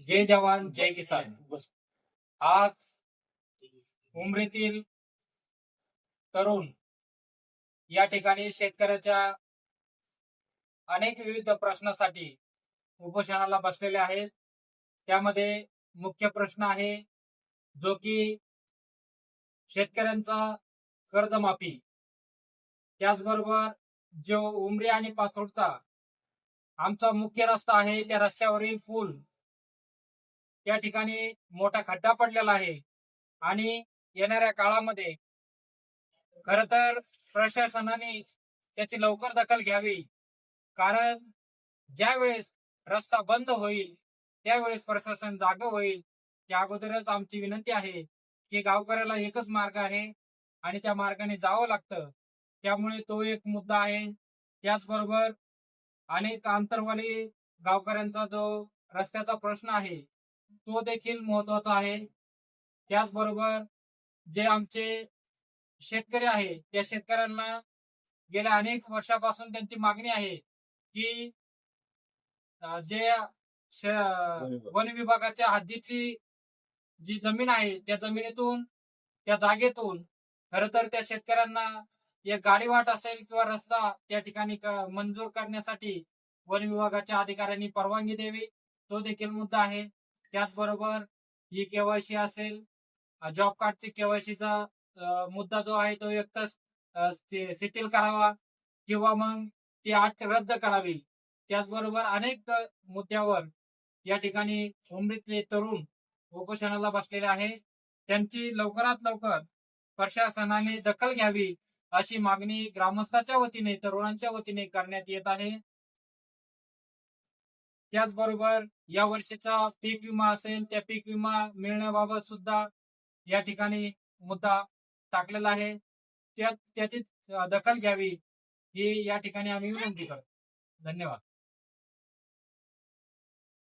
जय जवान जय किसान. आज उमरीतील तरुण या ठिकाणी शेतकऱ्याच्या अनेक विविध प्रश्नासाठी उपोषणाला बसलेले आहेत. त्यामध्ये मुख्य प्रश्न आहे जो की शेतकऱ्यांचा कर्जमाफी. त्याचबरोबर जो उमरी आणि पाथोडचा आमचा मुख्य रस्ता आहे त्या रस्त्यावरील पूल त्या ठिकाणी मोठा खड्डा पडलेला आहे. आणि येणाऱ्या काळामध्ये खर तर प्रशासनाने त्याची लवकर दखल घ्यावी. कारण ज्यावेळेस रस्ता बंद होईल त्यावेळेस प्रशासन जाग होईल त्या अगोदरच आमची विनंती आहे की गावकऱ्याला एकच मार्ग आहे आणि त्या मार्गाने जावं लागतं. त्यामुळे तो एक मुद्दा आहे. त्याचबरोबर अनेक आंतरवाली गावकऱ्यांचा जो रस्त्याचा प्रश्न आहे तो देखील महत्त्वाचा आहे. त्याचबरोबर जे आमचे शेतकरी आहे त्या शेतकऱ्यांना गेल्या अनेक वर्षापासून त्यांची मागणी आहे की जे वन विभागाच्या हद्दीतली जी जमीन आहे त्या जमिनीतून त्या जागेतून खर तर त्या शेतकऱ्यांना एक गाडीवाट असेल किंवा रस्ता त्या ठिकाणी मंजूर करण्यासाठी वन विभागाच्या अधिकाऱ्यांनी परवानगी द्यावी तो देखील मुद्दा आहे. त्याचबरोबर ही केवायसी असेल जॉब कार्डची केवायसीचा मुद्दा जो आहे तो एक शिथिल करावा किंवा मग ती अट रद्द करावी. त्याचबरोबर अनेक मुद्द्यावर या ठिकाणी उमरीतले तरुण उपोषणाला बसलेले आहे. त्यांची लवकरात लवकर प्रशासनाने दखल घ्यावी अशी मागणी ग्रामस्थाच्या वतीने तरुणांच्या वतीने करण्यात येत आहे. त्याचबरोबर या वर्षीचा पीक विमा असेल त्या पीक विमा मिळण्याबाबत सुद्धा या ठिकाणी मुद्दा टाकलेला आहे. त्यात त्याची दखल घ्यावी ही या ठिकाणी आम्ही विनंती करतो. धन्यवाद.